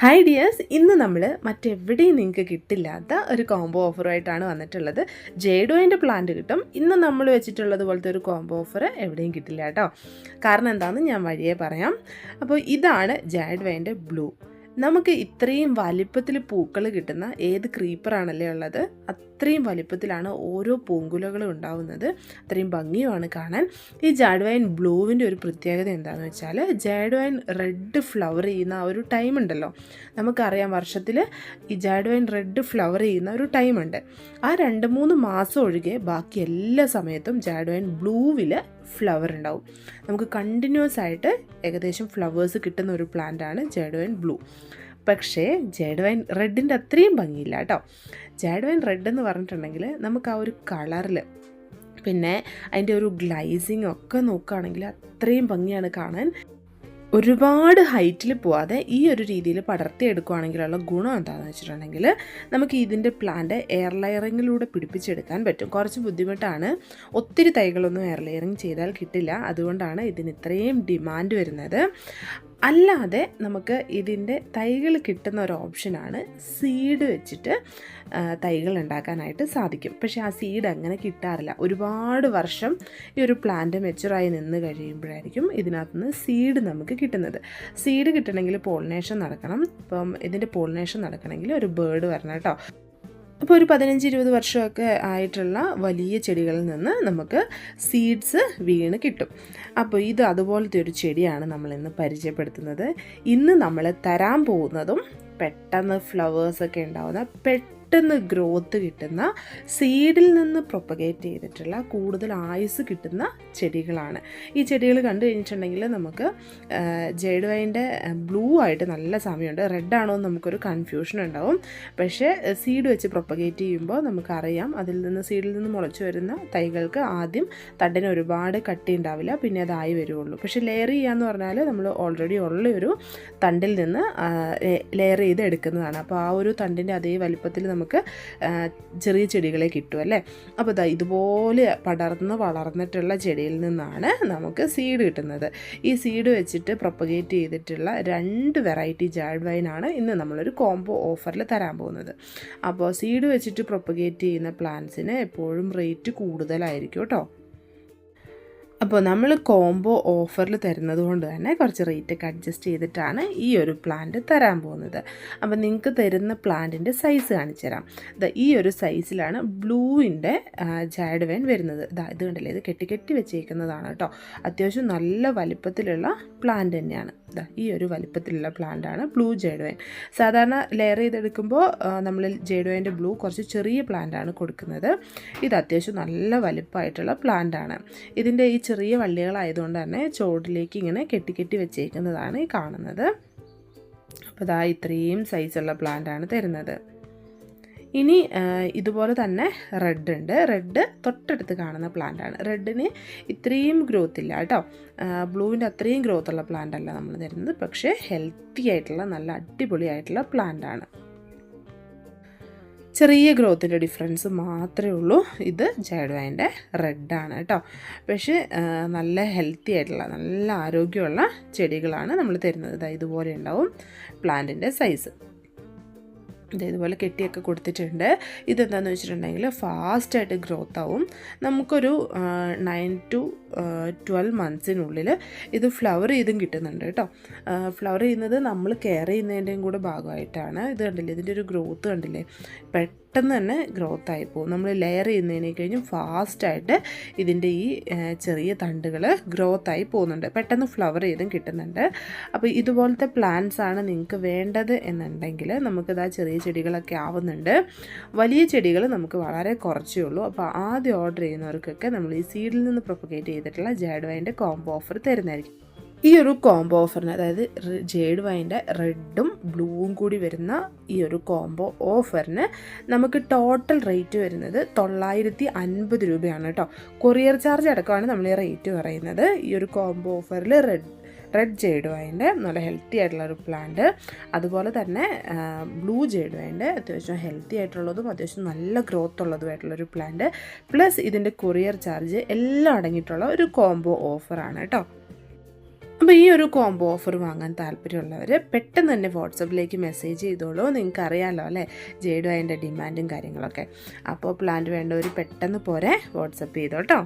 Hi dears ഇന്ന് നമ്മൾ മറ്റെവിടെയും നിങ്ങൾക്ക് കിട്ടില്ലാത്ത ഒരു കോംബോ ഓഫറുമായിട്ടാണ് വന്നിട്ടുള്ളത്. ജേഡോയിന്റെ പ്ലാന്റ് കിട്ടും. ഇന്ന് നമ്മൾ വെച്ചിട്ടുള്ളത് പോലത്തെ ഒരു കോംബോ ഓഫർ എവിടെയും കിട്ടില്ല കേട്ടോ. കാരണം എന്താണെന്ന് ഞാൻ വഴിയേ പറയാം. അപ്പോൾ ഇതാണ് ജാഡ്വൈന്റെ ബ്ലൂ നമുക്ക് ഇത്രയും വലിപ്പത്തിൽ പൂക്കൾ കിട്ടുന്ന ഏത് ക്രീപ്പറാണല്ലേ ഉള്ളത്? അത്രയും വലിപ്പത്തിലാണ് ഓരോ പൂങ്കുലകളും ഉണ്ടാവുന്നത്. അത്രയും ഭംഗിയുമാണ് കാണാൻ. ഈ ജാഡ്വൈൻ ബ്ലൂവിന്റെ ഒരു പ്രത്യേകത എന്താണെന്ന് വെച്ചാൽ ജാഡ്വൈൻ റെഡ് ഫ്ലവർ ചെയ്യുന്ന ആ ഒരു ടൈം ഉണ്ടല്ലോ. നമുക്കറിയാം വർഷത്തിൽ ഈ ജാഡ്വൈൻ റെഡ് ഫ്ലവർ ചെയ്യുന്ന ഒരു ടൈമുണ്ട് ആ രണ്ട് മൂന്ന് മാസം ഒഴികെ ബാക്കി എല്ലാ സമയത്തും ജാഡ്വൈൻ ബ്ലൂവിൽ ഫ്ലവർ ഉണ്ടാവും. നമുക്ക് കണ്ടിന്യൂസ് ആയിട്ട് ഏകദേശം ഫ്ലവേഴ്സ് കിട്ടുന്ന ഒരു പ്ലാന്റാണ് ജാഡ്വൈൻ ബ്ലൂ പക്ഷേ ജേഡ്വൈൻ റെഡിന്റെ അത്രയും ഭംഗിയില്ല കേട്ടോ. ജേഡ്വൈൻ റെഡ് എന്ന് പറഞ്ഞിട്ടുണ്ടെങ്കിൽ നമുക്ക് ആ ഒരു കളറിൽ പിന്നെ അതിന്റെ ഒരു ഗ്ലൈസിങ് ഒക്കെ നോക്കുകയാണെങ്കിൽ അത്രയും ഭംഗിയാണ് കാണാൻ. ഒരുപാട് ഹൈറ്റിൽ പോവാതെ ഈ ഒരു രീതിയിൽ പടർത്തിയെടുക്കുകയാണെങ്കിലുള്ള ഗുണം എന്താണെന്ന് വെച്ചിട്ടുണ്ടെങ്കിൽ നമുക്ക് ഇതിന്റെ പ്ലാന്റ് എയർ ലെയറിങ്ങിലൂടെ പിടിപ്പിച്ചെടുക്കാൻ പറ്റും. കുറച്ച് ബുദ്ധിമുട്ടാണ്. ഒത്തിരി തൈകളൊന്നും എയർ ലെയറിങ് ചെയ്താൽ കിട്ടില്ല. അതുകൊണ്ടാണ് ഇതിന് ഇത്രയും ഡിമാൻഡ് വരുന്നത്. അല്ലാതെ നമുക്ക് ഇതിന്റെ തൈകൾ കിട്ടുന്ന ഒരു ഓപ്ഷനാണ് സീഡ് വെച്ചിട്ട് തൈകൾ ഉണ്ടാക്കാനായിട്ട് സാധിക്കും. പക്ഷേ ആ സീഡ് അങ്ങനെ കിട്ടാറില്ല. ഒരുപാട് വർഷം ഈ ഒരു പ്ലാന്റ് മെച്ചുറായി നിന്ന് കഴിയുമ്പോഴായിരിക്കും ഇതിനകത്ത് നിന്ന് സീഡ് നമുക്ക് കിട്ടുന്നത്. സീഡ് കിട്ടണമെങ്കിൽ പോളിനേഷൻ നടക്കണം. ഇപ്പം ഇതിന്റെ പോളിനേഷൻ നടക്കണമെങ്കിൽ ഒരു ബേർഡ് വരണം കേട്ടോ. അപ്പോൾ ഒരു പതിനഞ്ച് ഇരുപത് വർഷമൊക്കെ ആയിട്ടുള്ള വലിയ ചെടികളിൽ നിന്ന് നമുക്ക് സീഡ്സ് വീണ് കിട്ടും. അപ്പോൾ ഇത് അതുപോലത്തെ ഒരു ചെടിയാണ് നമ്മൾ ഇന്ന് പരിചയപ്പെടുത്തുന്നത്. ഇന്ന് നമ്മൾ തരാൻ പോകുന്നതും പെട്ടെന്ന് ഫ്ലവേഴ്സൊക്കെ ഉണ്ടാവുന്ന പെട്ടെന്ന് ഗ്രോത്ത് കിട്ടുന്ന സീഡിൽ നിന്ന് പ്രൊപ്പഗേറ്റ് ചെയ്തിട്ടുള്ള കൂടുതൽ ആയുസ് കിട്ടുന്ന ചെടികളാണ്. ഈ ചെടികൾ കണ്ടു കഴിഞ്ഞിട്ടുണ്ടെങ്കിൽ നമുക്ക് ജേഡുവൈന്റെ ബ്ലൂ ആയിട്ട് നല്ല സമയമുണ്ട്. റെഡ് ആണോ എന്ന് നമുക്കൊരു കൺഫ്യൂഷൻ ഉണ്ടാവും. പക്ഷേ സീഡ് വെച്ച് പ്രൊപ്പഗേറ്റ് ചെയ്യുമ്പോൾ നമുക്കറിയാം അതിൽ നിന്ന് സീഡിൽ നിന്ന് മുളച്ചു വരുന്ന തൈകൾക്ക് ആദ്യം തണ്ടിന് ഒരുപാട് കട്ടി ഉണ്ടാവില്ല പിന്നെ അതായി വരുള്ളൂ പക്ഷേ ലെയർ ചെയ്യാന്ന് പറഞ്ഞാൽ നമ്മൾ ഓൾറെഡി ഉള്ള ഒരു തണ്ടിൽ നിന്ന് ലെയർ ചെയ്ത് എടുക്കുന്നതാണ്. അപ്പോൾ ആ ഒരു തണ്ടിന്റെ അതേ വലിപ്പത്തിൽ നമുക്ക് ചെറിയ ചെടികളെ കിട്ടും അല്ലേ? അപ്പോൾ ഇതാ ഇതുപോലെ പടർന്ന് വളർന്നിട്ടുള്ള ചെടിയിൽ നിന്നാണ് നമുക്ക് സീഡ് കിട്ടുന്നത്. ഈ സീഡ് വെച്ചിട്ട് പ്രൊപ്പഗേറ്റ് ചെയ്തിട്ടുള്ള രണ്ട് വെറൈറ്റി ജാഡ് വൈനാണ് ഇന്ന് നമ്മളൊരു കോംബോ ഓഫറിൽ തരാൻ പോകുന്നത്. അപ്പോൾ സീഡ് വെച്ചിട്ട് പ്രൊപ്പഗേറ്റ് ചെയ്യുന്ന പ്ലാന്റ്സിന് എപ്പോഴും റേറ്റ് കൂടുതലായിരിക്കും കേട്ടോ. അപ്പോൾ നമ്മൾ കോംബോ ഓഫറിൽ തരുന്നത് കൊണ്ട് തന്നെ കുറച്ച് റേറ്റൊക്കെ അഡ്ജസ്റ്റ് ചെയ്തിട്ടാണ് ഈ ഒരു പ്ലാന്റ് തരാൻ പോകുന്നത്. അപ്പോൾ നിങ്ങൾക്ക് തരുന്ന പ്ലാന്റിന്റെ സൈസ് കാണിച്ചു തരാം. ഈ ഒരു സൈസിലാണ് ബ്ലൂവിന്റെ ജാഡ്വൻ വരുന്നത്. ഇതാ ഇത് കണ്ടില്ലേ? ഇത് കെട്ടി കെട്ടി വെച്ചേക്കുന്നതാണ് കേട്ടോ. അത്യാവശ്യം നല്ല വലിപ്പത്തിലുള്ള പ്ലാന്റ് തന്നെയാണ്. ഇതാ ഈ ഒരു വലിപ്പത്തിലുള്ള പ്ലാന്റാണ് ബ്ലൂ ജേഡ്വൈൻ സാധാരണ ലെയർ ചെയ്തെടുക്കുമ്പോൾ നമ്മൾ ജേഡ്വൈന്റെ ബ്ലൂ കുറച്ച് ചെറിയ പ്ലാന്റാണ് കൊടുക്കുന്നത്. ഇത് അത്യാവശ്യം നല്ല വലിപ്പമായിട്ടുള്ള പ്ലാന്റാണ് ഇതിന്റെ ഈ ചെറിയ വള്ളികളായതുകൊണ്ട് തന്നെ ചോടിലേക്ക് ഇങ്ങനെ കെട്ടി കെട്ടി വെച്ചേക്കുന്നതാണ് ഈ കാണുന്നത്. അപ്പോൾ ഇതാ ഇത്രയും സൈസുള്ള ആണ് തരുന്നത്. ഇനി ഇതുപോലെ തന്നെ റെഡ് ഉണ്ട്. റെഡ് തൊട്ടടുത്ത് കാണുന്ന പ്ലാന്റ് ആണ്. റെഡിന് ഇത്രയും ഗ്രോത്ത് ഇല്ല കേട്ടോ. ബ്ലൂവിന്റെ അത്രയും ഗ്രോത്ത് ഉള്ള പ്ലാന്റ് അല്ല നമ്മൾ തരുന്നത്. പക്ഷേ ഹെൽത്തി ആയിട്ടുള്ള നല്ല അടിപൊളിയായിട്ടുള്ള പ്ലാന്റ് ആണ്. ചെറിയ ഗ്രോത്തിന്റെ ഡിഫറൻസ് മാത്രമേ ഉള്ളൂ. ഇത് ചേടുവായന്റെ റെഡാണ് കേട്ടോ. പക്ഷേ നല്ല ഹെൽത്തി ആയിട്ടുള്ള നല്ല ആരോഗ്യമുള്ള ചെടികളാണ് നമ്മൾ തരുന്നത്. ഇതാ ഇതുപോലെ ഉണ്ടാവും പ്ലാന്റിന്റെ സൈസ്. ഇതുപോലെ കെട്ടിയൊക്കെ കൊടുത്തിട്ടുണ്ട്. ഇതെന്താണെന്ന് വെച്ചിട്ടുണ്ടെങ്കിൽ ഫാസ്റ്റായിട്ട് ഗ്രോത്ത് ആവും. നമുക്കൊരു നയൻ ടു ട്വൽവ് മന്ത്സിനുള്ളിൽ ഇത് ഫ്ലവർ ചെയ്തും കിട്ടുന്നുണ്ട് കേട്ടോ. ഫ്ലവർ ചെയ്യുന്നത് നമ്മൾ കെയർ ചെയ്യുന്നതിന്റെയും കൂടെ ഭാഗമായിട്ടാണ്. ഇത് കണ്ടില്ലേ? ഇതിന്റെ ഒരു ഗ്രോത്ത് കണ്ടില്ലേ? തന്നെ ഗ്രോത്ത് ആയി പോകും. നമ്മൾ ലെയർ ചെയ്യുന്നതിനെ കഴിഞ്ഞും ഫാസ്റ്റായിട്ട് ഇതിന്റെ ഈ ചെറിയ തണ്ടുകൾ ഗ്രോത്ത് ആയി പോകുന്നുണ്ട്. പെട്ടെന്ന് ഫ്ലവർ ചെയ്തും കിട്ടുന്നുണ്ട്. അപ്പോൾ ഇതുപോലത്തെ പ്ലാന്റ്സ് ആണ് നിങ്ങൾക്ക് വേണ്ടത് എന്നുണ്ടെങ്കിൽ നമുക്കിത് ആ ചെറിയ ചെടികളൊക്കെ ആവുന്നുണ്ട്. വലിയ ചെടികൾ നമുക്ക് വളരെ കുറച്ചേ ഉള്ളൂ. അപ്പോൾ ആദ്യം ഓർഡർ ചെയ്യുന്നവർക്കൊക്കെ നമ്മൾ ഈ സീഡിൽ നിന്ന് പ്രൊപ്പഗേറ്റ് ചെയ്തിട്ടുള്ള ജാഡ്വൈന്റെ കോംബോ ഓഫർ തരുന്നതായിരിക്കും. ഈ ഒരു കോംബോ ഓഫറിന് അതായത് ജേഡ് വൈന്റെ റെഡും ബ്ലൂവും കൂടി വരുന്ന ഈ ഒരു കോംബോ ഓഫറിന് നമുക്ക് ടോട്ടൽ റേറ്റ് വരുന്നത് തൊള്ളായിരത്തി അൻപത് രൂപയാണ് കേട്ടോ. കൊറിയർ ചാർജ് അടക്കമാണ് നമ്മൾ ഈ റേറ്റ് പറയുന്നത്. ഈ ഒരു കോംബോ ഓഫറിൽ റെഡ് റെഡ് ജേഡ് വൈന്റെ നല്ല ഹെൽത്തി ആയിട്ടുള്ള ഒരു പ്ലാന്റ് അതുപോലെ തന്നെ ബ്ലൂ ജേഡ് വൈന്റെ അത്യാവശ്യം ഹെൽത്തി ആയിട്ടുള്ളതും അത്യാവശ്യം നല്ല ഗ്രോത്ത് ഉള്ളതുമായിട്ടുള്ള ഒരു പ്ലാന്റ് പ്ലസ് ഇതിന്റെ കൊറിയർ ചാർജ് എല്ലാം അടങ്ങിയിട്ടുള്ള ഒരു കോംബോ ഓഫറാണ് കേട്ടോ. അപ്പോൾ ഈ ഒരു കോംബോ ഓഫർ വാങ്ങാൻ താല്പര്യമുള്ളവർ പെട്ടെന്ന് തന്നെ വാട്സപ്പിലേക്ക് മെസ്സേജ് ചെയ്തോളൂ. നിങ്ങൾക്ക് അറിയാമല്ലോ അല്ലേ? ജേഡു അതിന്റെ ഡിമാൻഡും കാര്യങ്ങളൊക്കെ. അപ്പോൾ പ്ലാന്റ് വേണ്ടവർ പെട്ടെന്ന് പോരെ വാട്സപ്പ് ചെയ്തോട്ടോ